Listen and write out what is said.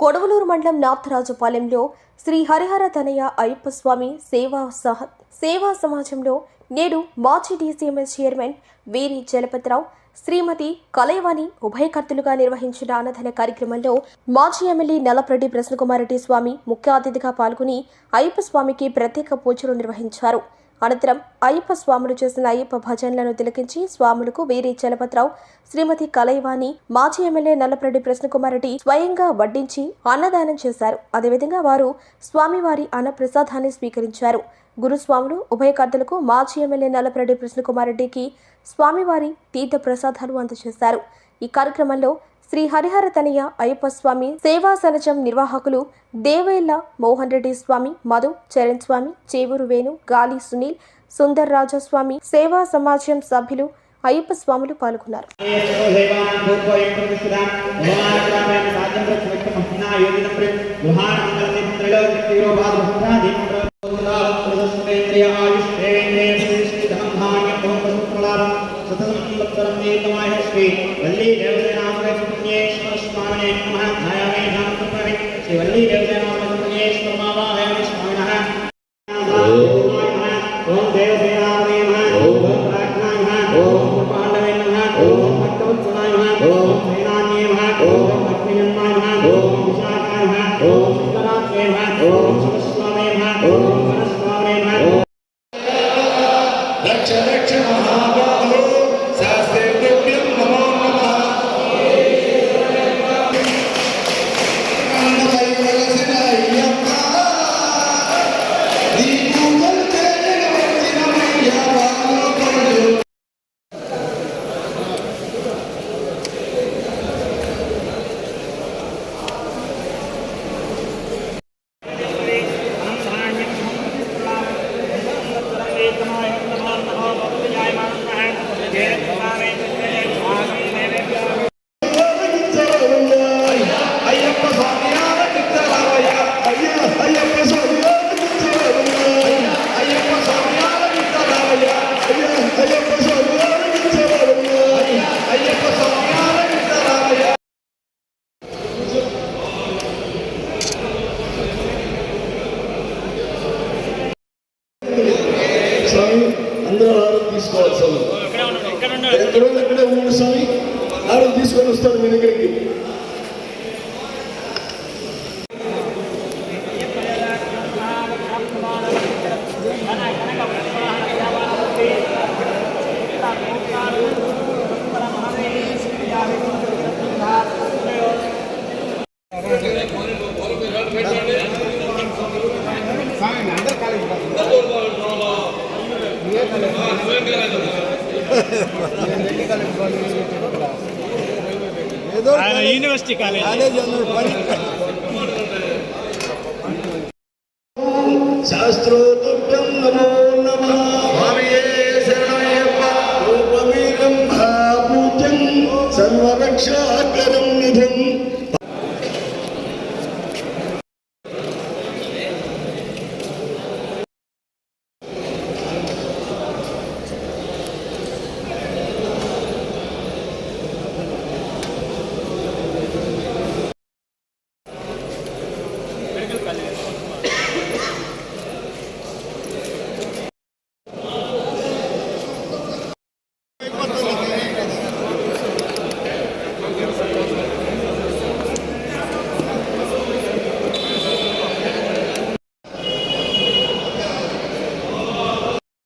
కొడవలూరు మండలం నాథరాజుపాలెంలో శ్రీ హరిహర తనయ అయ్యప్ప స్వామి సేవా సహ సేవా సమాజంలో నేడు మాజీ డీసీఎంఎస్ చైర్మన్ వీరి జలపతిరావు శ్రీమతి కలయవాణి ఉభయకర్తలుగా నిర్వహించిన అన్నదాన కార్యక్రమంలో మాజీ ఎమ్మెల్యే నల్లప్రెడ్డి ప్రసన్నకుమారెడ్డి స్వామి ముఖ్య అతిథిగా పాల్గొని అయ్యప్ప స్వామికి ప్రత్యేక పూజలు నిర్వహించారు. అనంతరం అయ్యప్ప స్వాములు చేసిన అయ్యప్ప భజనలను తిలకించి స్వాములకు వీరి చలపతిరావు శ్రీమతి కలైవాణి మాజీ ఎమ్మెల్యే నల్లప్రెడ్డి ప్రసన్నకుమారెడ్డి స్వయంగా వడ్డించి అన్నదానం చేశారు. అదేవిధంగా వారు స్వామివారి అన్న ప్రసాదాన్ని స్వీకరించారు. గురుస్వాములు ఉభయకర్తలకు మాజీ ఎమ్మెల్యే నల్లప్రెడ్డి రెడ్డికి స్వామివారి తీర్థ ప్రసాదాలు అందజేశారు. ఈ కార్యక్రమంలో శ్రీ హరిహర తనయ అయ్యప్ప స్వామి సేవా సనజం నిర్వాహకులు దేవేళ్ళ మోహన్ రెడ్డి స్వామి మధు చరణ్ స్వామి చేవూరు వేణు గాలి సునీల్ సుందర్ రాజస్వామి సేవా సమాజం సభ్యులు అయ్యప్ప స్వాములు పాల్గొన్నారు శ్రీ ఓం దేవసేనాయ నమః ఓం ప్రాజ్ఞాయ నమః ఓం పాండవే నమః ఓం భక్తవత్సలాయ నమః ఓం సేనాన్యే నమః ఓం భక్తిజన్మాయ నమః ఓం విశాఖాయ నమః ఓం సుందరాత్రే నమః ఓం శివస్వామే నమః ఓం వనస్వామే అందరూ ఆరోగ్యం తీసుకోవాలి స్వామి ఎక్కడో ఎక్కడే ఉండండి స్వామి. ఆరోగ్యం తీసుకొని వస్తాడు మీ దగ్గరికి. University college. శాస్త్రోతుభ్యం